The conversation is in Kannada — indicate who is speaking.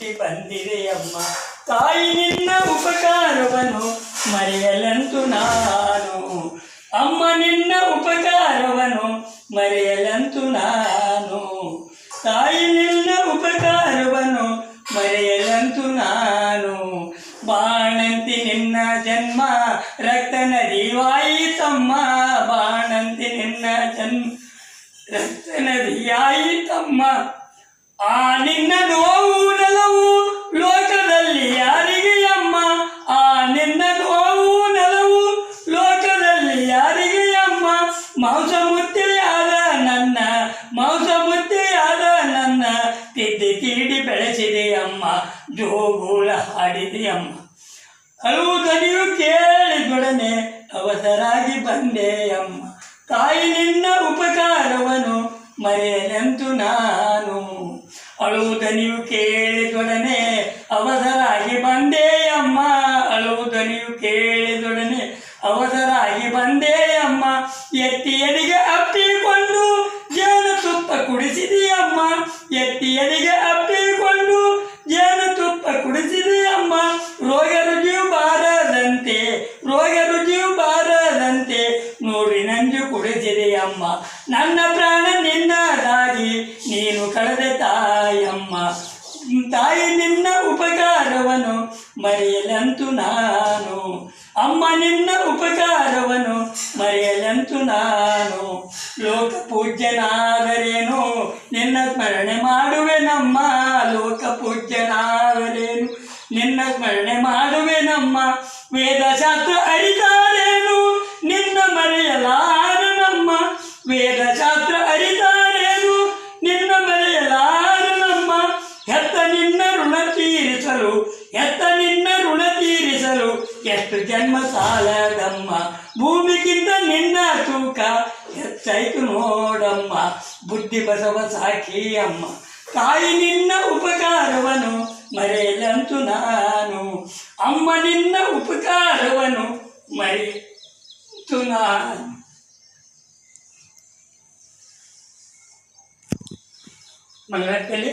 Speaker 1: ಬಂದಿದೆಯಮ್ಮ. ತಾಯಿ ನಿನ್ನ ಉಪಕಾರವನ್ನು ಮರೆಯಲಂತು ನಾನು. ಅಮ್ಮ ನಿನ್ನ ಉಪಕಾರವನ್ನು ಮರೆಯಲಂತು ನಾನು. ತಾಯಿ ನಿನ್ನ ಉಪಕಾರವನ್ನು ಮರೆಯಲಂತು ನಾನು. ಬಾಣಂತಿ ನಿನ್ನ ಜನ್ಮ, ರಕ್ತ ನದಿವಾಯಿತಮ್ಮ ಬಾಣಂತಿ ನಿನ್ನ ಜನ್ಮ, ರಕ್ತ ನದಿಯಾಯಿತಮ್ಮ ಆ ನಿನ್ನ ನೋವು ಮಾಂಸ ಮುತ್ತಿಯಾದ ನನ್ನ, ಮಾಂಸ ಮುತ್ತಿಯಾದ ನನ್ನ ತಿದ್ದಿ ತೀಡಿ ಬೆಳೆಸಿದೆ ಅಮ್ಮ, ಜೋಗೂಳ ಹಾಡಿದೆ ಅಮ್ಮ. ಅಳುವುದನಿಯು ಕೇಳಿದೊಡನೆ ಅವಸರಾಗಿ ಬಂದೆ ಅಮ್ಮ. ತಾಯಿ ನಿನ್ನ ಉಪಕಾರವನು ಮರೆಯಲೆಂತು ನಾನು. ಅಳುವುದನಿಯು ಕೇಳಿದೊಡನೆ ಅವಸರಾಗಿ ಬಂದೆ ಅಮ್ಮ ಅಳುವುದನಿಯು ದನಿಯು ಬಂದೆ ಅಮ್ಮ ಎತ್ತಿ ಎದಿಗೆ ಅಪ್ಪಿಕೊಂಡು ಜೇನುತುಪ್ಪ ಕುಡಿಸಿದೆಯಮ್ಮ. ಎತ್ತಿ ಎದಿಗೆ ಅಪ್ಪಿಕೊಂಡು ಜೇನುತುಪ್ಪ ಕುಡಿಸಿದೆಯಮ್ಮ. ರೋಗ ರುಜಿಯು ಬಾರದಂತೆ, ರೋಗ ರುಜಿಯು ಬಾರದಂತೆ ನೋಡಿ ನಂಜು ಕುಡಿಸಿದೆಯಮ್ಮ. ನನ್ನ ಪ್ರಾಣ ನಿನ್ನದಾಗಿ ನೀನು ಕಳೆದ ತಾಯಮ್ಮ. ತಾಯಿ ನಿನ್ನ ಉಪಕಾರವನ್ನು ಮರೆಯಲಂತು ನಾನು. ಅಮ್ಮ ನಿನ್ನ ಉಪಕಾರವನ್ನು ಮರೆಯಲಂತು ನಾನು ಲೋಕ ಪೂಜ್ಯನಾದರೇನು ನಿನ್ನ ಸ್ಮರಣೆ ಮಾಡುವೆನಮ್ಮ ಲೋಕ ಪೂಜ್ಯನಾದರೇನು ನಿನ್ನ ಸ್ಮರಣೆ ಮಾಡುವೆನಮ್ಮ ವೇದಶಾಸ್ತ್ರ ಅರಿತಾರೇನು ಋಣ ತೀರಿಸಲು ಹೆತ್ತ ನಿನ್ನ ಋಣ ತೀರಿಸಲು ಎಷ್ಟು ಜನ್ಮ ಸಾಲದಮ್ಮ ಭೂಮಿಗಿಂತ ನಿನ್ನ ತೂಕ ಹೆಚ್ಚಾಯ್ತು ನೋಡಮ್ಮ ಬುದ್ಧಿ ಬಸವ ಸಾಕಿ ಅಮ್ಮ ತಾಯಿ ನಿನ್ನ ಉಪಕಾರವನ್ನು ಮರೆಯಲಂತು ನಾನು ಅಮ್ಮ ನಿನ್ನ ಉಪಕಾರವನ್ನು ಮರೆಯಂತು ನಾನು ಮಂಗಳಕಲೆ